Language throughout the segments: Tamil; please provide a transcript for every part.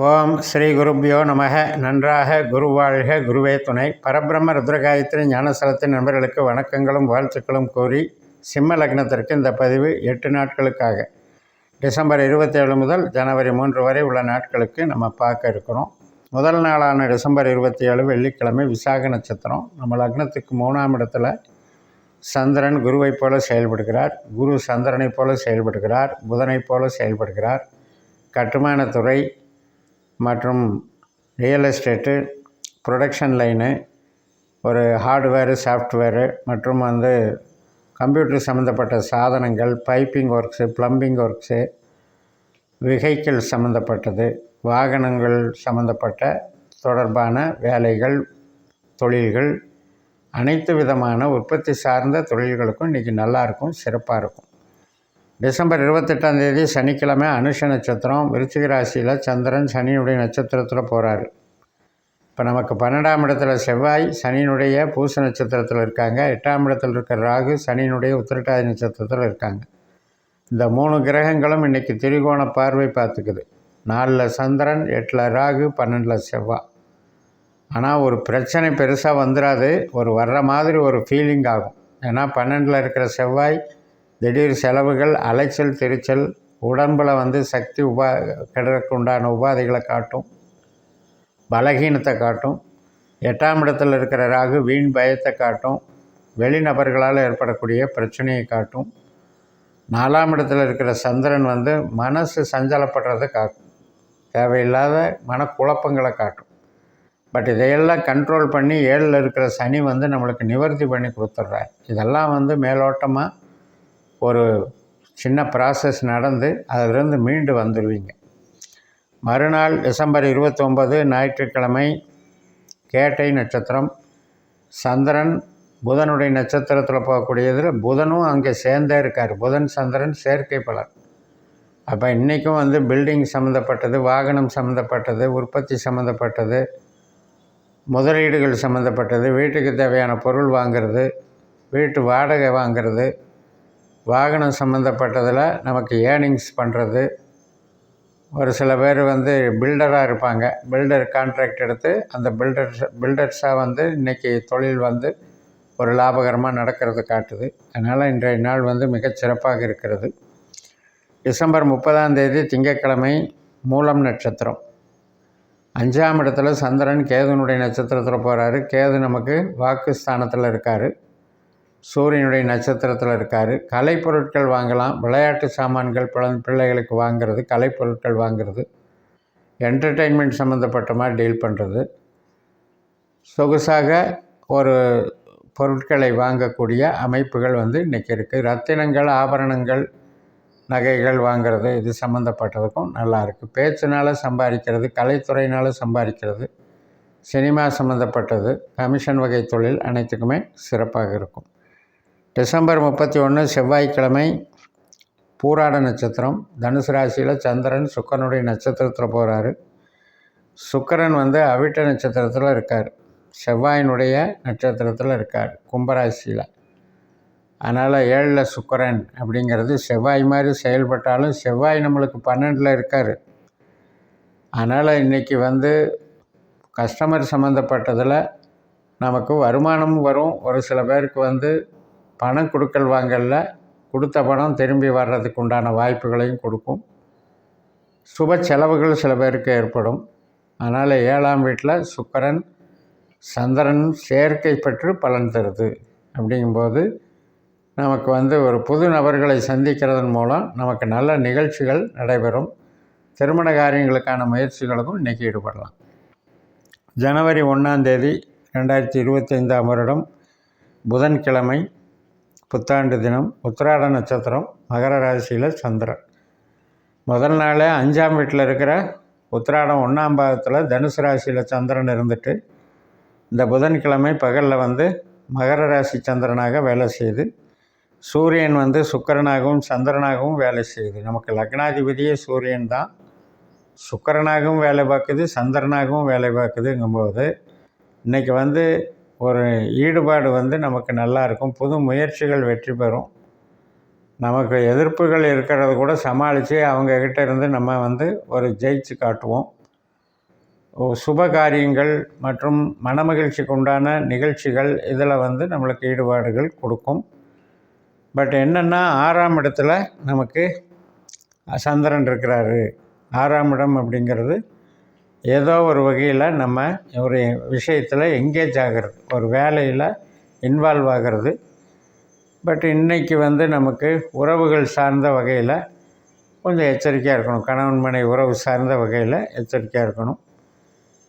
ஓம் ஸ்ரீ குருப்பியோ நமக. நன்றாக குருவாழ்க குருவே துணை. பரபிரம்ம ருத்ரகாயத்ரி ஞானசலத்தின் நண்பர்களுக்கு வணக்கங்களும் வாழ்த்துக்களும் கூறி சிம்ம லக்னத்திற்கு இந்த பதிவு எட்டு நாட்களுக்காக. டிசம்பர் இருபத்தேழு முதல் ஜனவரி மூன்று வரை உள்ள நாட்களுக்கு நம்ம பார்க்க இருக்கிறோம். முதல் நாளான டிசம்பர் இருபத்தி ஏழு வெள்ளிக்கிழமை விசாக நட்சத்திரம். நம்ம லக்னத்துக்கு மூணாம் இடத்துல சந்திரன் குருவைப் போல செயல்படுகிறார். குரு சந்திரனைப் போல செயல்படுகிறார். புதனைப் போல செயல்படுகிறார். கட்டுமானத்துறை மற்றும் ரியல் எஸ்டேட்டு ப்ரொடக்ஷன் லைனு ஒரு ஹார்ட்வேரு சாஃப்ட்வேரு மற்றும் வந்து கம்ப்யூட்டர் சம்மந்தப்பட்ட சாதனங்கள் piping works plumbing works vehicle சம்மந்தப்பட்டது வாகனங்கள் சம்மந்தப்பட்ட தொடர்பான வேலைகள் தொழில்கள் அனைத்து விதமான உற்பத்தி சார்ந்த தொழில்களுக்கும் இன்றைக்கி நல்லாயிருக்கும் சிறப்பாக இருக்கும். டிசம்பர் இருபத்தெட்டாம் தேதி சனிக்கிழமை அனுஷ நட்சத்திரம் விருச்சிக ராசியில் சந்திரன் சனியுடைய நட்சத்திரத்தில் போகிறாரு இப்போ நமக்கு பன்னெண்டாம் இடத்துல செவ்வாய் சனியினுடைய பூச நட்சத்திரத்தில் இருக்காங்க. எட்டாம் இடத்தில் இருக்கிற ராகு சனியினுடைய உத்திரட்டாதி நட்சத்திரத்தில் இருக்காங்க. இந்த மூணு கிரகங்களும் இன்றைக்கி திரிகோண பார்வை பார்த்துக்குது. நாலில் சந்திரன் எட்டில் ராகு பன்னெண்டில் செவ்வாய். ஆனால் ஒரு பிரச்சனை பெருசாக வந்துடாது ஒரு வர்ற மாதிரி ஒரு ஃபீலிங் ஆகும். ஏன்னா பன்னெண்டில் இருக்கிற செவ்வாய் திடீர் செலவுகள் அலைச்சல் திருச்சல் உடம்பில் வந்து சக்தி உபா கெடுறதுக்கு உண்டான உபாதைகளை காட்டும் பலகீனத்தை காட்டும் எட்டாம் இடத்தில் இருக்கிற ராகு வீண் பயத்தை காட்டும் வெளிநபர்களால் ஏற்படக்கூடிய பிரச்சனையை காட்டும் நாலாம் இடத்துல இருக்கிற சந்திரன் வந்து மனசு சஞ்சலப்படுறதை காட்டும் தேவையில்லாத மனக்குழப்பங்களை காட்டும். பட் இதையெல்லாம் கண்ட்ரோல் பண்ணி ஏழில் இருக்கிற சனி வந்து நம்மளுக்கு நிவர்த்தி பண்ணி கொடுத்துட்றாரு. இதெல்லாம் வந்து மேலோட்டமாக ஒரு சின்ன ப்ராசஸ் நடந்து அதிலிருந்து மீண்டு வந்துடுவீங்க மறுநாள் டிசம்பர் இருபத்தொம்பது ஞாயிற்றுக்கிழமை கேட்டை நட்சத்திரம் சந்திரன் புதனுடைய நட்சத்திரத்தில் போகக்கூடியதில் புதனும் அங்கே சேர்ந்தே இருக்கார். புதன் சந்திரன் சேர்க்கை பலர் அப்போ இன்றைக்கும் வந்து பில்டிங் சம்மந்தப்பட்டது வாகனம் சம்மந்தப்பட்டது உற்பத்தி சம்மந்தப்பட்டது முதலீடுகள் சம்மந்தப்பட்டது வீட்டுக்கு தேவையான பொருள் வாங்கிறது வீட்டு வாடகை வாங்கிறது வாகனம் சம்மந்தப்பட்டதில் நமக்கு ஏர்னிங்ஸ் பண்ணுறது. ஒரு சில பேர் வந்து பில்டராக இருப்பாங்க. பில்டர் கான்ட்ராக்ட் எடுத்து அந்த பில்டர்ஸ் பில்டர்ஸாக வந்து இன்றைக்கி தொழில் வந்து ஒரு லாபகரமாக நடக்கிறது காட்டுது. அதனால் இன்றைய நாள் வந்து மிகச்சிறப்பாக இருக்கிறது. டிசம்பர் முப்பதாம் தேதி திங்கட்கிழமை மூலம் நட்சத்திரம். அஞ்சாம் இடத்துல சந்திரன் கேதுனுடைய நட்சத்திரத்தில் போகிறாரு கேது நமக்கு வாக்குஸ்தானத்தில் இருக்கார். சூரியனுடைய நட்சத்திரத்தில் இருக்கார். கலைப்பொருட்கள் வாங்கலாம். விளையாட்டு சாமான்கள் பிள்ளைகளுக்கு வாங்கிறது கலைப்பொருட்கள் வாங்கிறது. என்டர்டெயின்மெண்ட் சம்மந்தப்பட்ட மாதிரி டீல் பண்ணுறது சொகுசாக ஒரு பொருட்களை வாங்கக்கூடிய அமைப்புகள் வந்து இன்றைக்கி இருக்குது ரத்தினங்கள் ஆபரணங்கள் நகைகள் வாங்கிறது இது சம்மந்தப்பட்டதுக்கும் நல்லாயிருக்கு பேச்சுனால் பேச்சினால் சம்பாதிக்கிறது கலைத்துறையினால் சம்பாதிக்கிறது சினிமா சம்மந்தப்பட்டது கமிஷன் வகை தொழில் அனைத்துக்குமே சிறப்பாக இருக்கும். டிசம்பர் முப்பத்தி ஒன்று செவ்வாய்க்கிழமை பூராட நட்சத்திரம். தனுசு ராசியில் சந்திரன் சுக்கரனுடைய நட்சத்திரத்தில் போகிறாரு சுக்கரன் வந்து அவிட்ட நட்சத்திரத்தில் இருக்கார். செவ்வாயினுடைய நட்சத்திரத்தில் இருக்கார் கும்பராசியில். அதனால் ஏழில் சுக்கரன் அப்படிங்கிறது செவ்வாய் மாதிரி செயல்பட்டாலும் செவ்வாய் நம்மளுக்கு பன்னெண்டில் இருக்கார். அதனால் இன்றைக்கி வந்து கஸ்டமர் சம்மந்தப்பட்டதில் நமக்கு வருமானமும் வரும். ஒரு சில பேருக்கு வந்து பணம் கொடுக்கல் வாங்கலில் கொடுத்த பணம் திரும்பி வர்றதுக்கு உண்டான வாய்ப்புகளையும் கொடுக்கும். சுப செலவுகள் சில பேருக்கு ஏற்படும். அதனால் ஏழாம் வீட்டில் சுக்கரன் சந்திரன் சேர்க்கை பெற்று பலன் தருது. அப்படிங்கும்போது நமக்கு வந்து ஒரு புது நபர்களை சந்திக்கிறதன் மூலம் நமக்கு நல்ல நிகழ்ச்சிகள் நடைபெறும். திருமண காரியங்களுக்கான முயற்சிகளுக்கும் இன்றைக்கி ஈடுபடலாம். ஜனவரி ஒன்றாந்தேதி ரெண்டாயிரத்தி இருபத்தைந்தாம் வருடம் புதன்கிழமை புத்தாண்டு தினம் உத்திராட நட்சத்திரம் மகர ராசியில் சந்திரன். முதல் நாளே அஞ்சாம் வீட்டில் இருக்கிற உத்திராடம் ஒன்றாம் பாகத்தில் தனுசு ராசியில் சந்திரன் இருந்துட்டு இந்த புதன்கிழமை பகலில் வந்து மகர ராசி சந்திரனாக வேலை செய்து சூரியன் வந்து சுக்கரனாகவும் சந்திரனாகவும் வேலை செய்யுது நமக்கு லக்னாதிபதியே சூரியன் தான். சுக்கரனாகவும் வேலை பார்க்குது சந்திரனாகவும் வேலை பார்க்குதுங்கும்போது இன்றைக்கி வந்து ஒரு ஈடுபாடு வந்து நமக்கு நல்லாயிருக்கும். புது முயற்சிகள் வெற்றி பெறும். நமக்கு எதிர்ப்புகள் இருக்கிறத கூட சமாளித்து அவங்கக்கிட்ட இருந்து நம்ம வந்து ஒரு ஜெயிச்சு காட்டுவோம். சுப காரியங்கள் மற்றும் மனமகிழ்ச்சிக்கு உண்டான நிகழ்ச்சிகள் இதில் வந்து நம்மளுக்கு ஈடுபாடுகள் கொடுக்கும். பட் என்னென்னா ஆறாம் இடத்துல நமக்கு சந்திரன் இருக்கிறாரு. ஆறாம் இடம் அப்படிங்கிறது ஏதோ ஒரு வகையில் நம்ம ஒரு விஷயத்தில் எங்கேஜ் ஆகிறது. ஒரு வேலையில் இன்வால்வ் ஆகிறது. பட் இன்னைக்கு வந்து நமக்கு உறவுகள் சார்ந்த வகையில் கொஞ்சம் எச்சரிக்கையாக இருக்கணும். கணவன் மனை உறவு சார்ந்த வகையில் எச்சரிக்கையாக இருக்கணும்.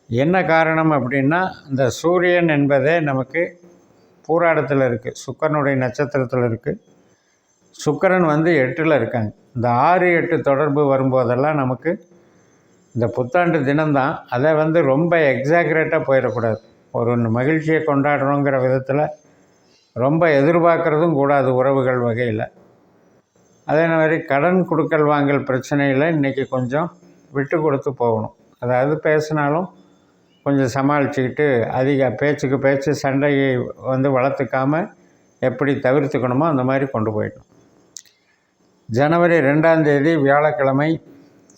என்ன காரணம் அப்படின்னா இந்த சூரியன் என்பதே நமக்கு பூராடத்தில் இருக்குது சுக்கரனுடைய நட்சத்திரத்தில் இருக்குது சுக்கரன் வந்து எட்டில் இருக்காங்க. இந்த ஆறு எட்டு தொடர்பு வரும்போதெல்லாம் நமக்கு இந்த புத்தாண்டு தினம்தான் அதை வந்து ரொம்ப எக்ஸாக்ரேட்டாக போயிடக்கூடாது. ஒரு மகிழ்ச்சியை கொண்டாடணுங்கிற விதத்தில் ரொம்ப எதிர்பார்க்குறதும் கூடாது உறவுகள் வகையில். அதே மாதிரி கடன் கொடுக்கல் வாங்கல் பிரச்சனையில் இன்றைக்கி கொஞ்சம் விட்டு கொடுத்து போகணும். அதாவது பேசினாலும் கொஞ்சம் சமாளிச்சுக்கிட்டு அதிக பேச்சுக்கு பேச்சு சண்டையை வந்து வளர்த்துக்காமல் எப்படி தவிர்த்துக்கணுமோ அந்த மாதிரி கொண்டு போயிடணும். ஜனவரி ரெண்டாம் தேதி வியாழக்கிழமை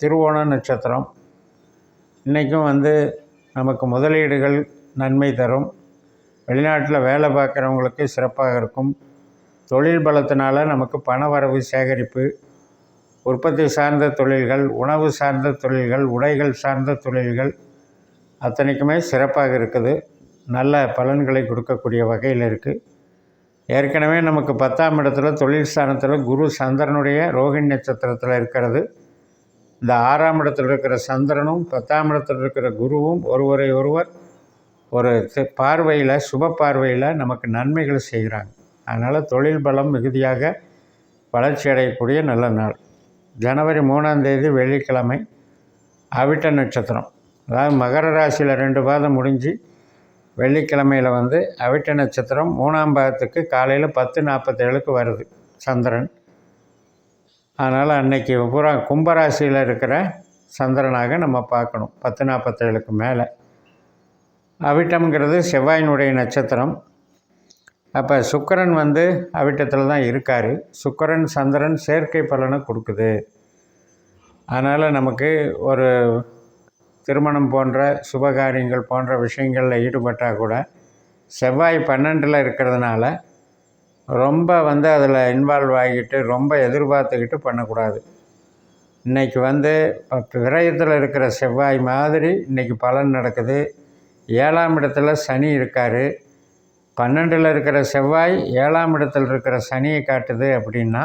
திருவோண நட்சத்திரம். இன்றைக்கும் வந்து நமக்கு முதலீடுகள் நன்மை தரும். வெளிநாட்டில் வேலை பார்க்குறவங்களுக்கு சிறப்பாக இருக்கும். தொழில் பலத்தினால் நமக்கு பண வரவு சேகரிப்பு உற்பத்தி சார்ந்த தொழில்கள் உணவு சார்ந்த தொழில்கள் உடைகள் சார்ந்த தொழில்கள் அத்தனைக்குமே சிறப்பாக இருக்குது. நல்ல பலன்களை கொடுக்கக்கூடிய வகையில் இருக்குது ஏற்கனவே நமக்கு பத்தாம் இடத்துல தொழில் ஸ்தானத்தில் குரு சந்திரனுடைய ரோஹிணி நட்சத்திரத்தில் இருக்கிறது. இந்த ஆறாம் இடத்தில் இருக்கிற சந்திரனும் பத்தாம் இடத்தில் இருக்கிற குருவும் ஒருவரை ஒருவர் ஒரு பார்வையில் சுப பார்வையில் நமக்கு நன்மைகள் செய்கிறாங்க. அதனால் தொழில் பலம் மிகுதியாக வளர்ச்சி அடையக்கூடிய நல்ல நாள். ஜனவரி மூணாம் தேதி வெள்ளிக்கிழமை அவிட்ட நட்சத்திரம். அதாவது மகர ராசியில் ரெண்டு பாதம் முடிஞ்சு வெள்ளிக்கிழமையில் வந்து அவிட்ட நட்சத்திரம் மூணாம் பாதத்துக்கு காலையில் பத்து நாற்பத்தேழுக்கு வருது சந்திரன். அதனால் அன்னைக்கு பூரா கும்பராசியில் இருக்கிற சந்திரனாக நம்ம பார்க்கணும். பத்து நாற்பத்தேழுக்கு மேலே. அவிட்டம்ங்கிறது செவ்வாயினுடைய நட்சத்திரம். அப்போ சுக்கரன் வந்து அவிட்டத்தில் தான் இருக்கார். சுக்கரன் சந்திரன் செயற்கை பலனை கொடுக்குது. அதனால் நமக்கு ஒரு திருமணம் போன்ற சுபகாரியங்கள் போன்ற விஷயங்களில் ஈடுபட்டால் கூட செவ்வாய் பன்னெண்டில் இருக்கிறதுனால ரொம்ப வந்து அதில் இன்வால்வ் ஆகிட்டு ரொம்ப எதிர்பார்த்துக்கிட்டு பண்ணக்கூடாது. இன்றைக்கி வந்து விரயத்தில் இருக்கிற செவ்வாய் மாதிரி இன்றைக்கி பலன் நடக்குது. ஏழாம் இடத்துல சனி இருக்கார். பன்னெண்டில் இருக்கிற செவ்வாய் ஏழாம் இடத்தில் இருக்கிற சனியை காட்டுது அப்படின்னா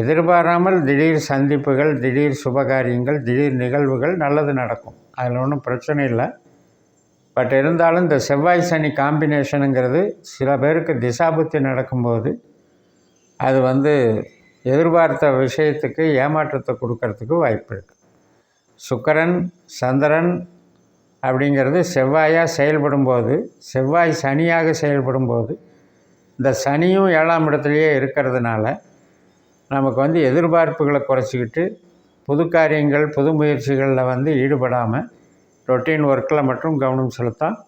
எதிர்பாராமல் திடீர் சந்திப்புகள் திடீர் சுபகாரியங்கள் திடீர் நிகழ்வுகள் நல்லது நடக்கும். அதில் ஒன்றும் பிரச்சனை இல்லை. பட் இருந்தாலும் இந்த செவ்வாய் சனி காம்பினேஷனுங்கிறது சில பேருக்கு திசாபுத்தி நடக்கும்போது அது வந்து எதிர்பார்த்த விஷயத்துக்கு ஏமாற்றத்தை கொடுக்கறதுக்கு வாய்ப்பு இருக்குது சுக்கரன் சந்திரன் அப்படிங்கிறது செவ்வாயாக செயல்படும்போது செவ்வாய் சனியாக செயல்படும்போது இந்த சனியும் ஏழாம் இடத்துலையே இருக்கிறதுனால நமக்கு வந்து எதிர்பார்ப்புகளை குறைச்சிக்கிட்டு புது காரியங்கள் புது முயற்சிகளில் வந்து ஈடுபடாமல் ரொட்டீன் ஒர்க்கில் மட்டும் கவனம் செலுத்தால்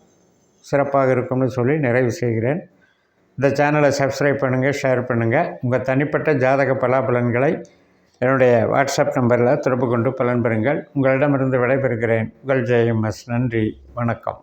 சிறப்பாக இருக்கும்னு சொல்லி நிறைவு செய்கிறேன். இந்த சேனலை சப்ஸ்கிரைப் பண்ணுங்கள் ஷேர் பண்ணுங்கள் உங்கள் தனிப்பட்ட ஜாதக பலாபலன்களை என்னுடைய வாட்ஸ்அப் நம்பரில் தொடர்பு கொண்டு பலன் பெறுங்கள். உங்களிடமிருந்து விடைபெறுகிறேன். உங்கள் ஜெயம் எஸ் நன்றி. வணக்கம்.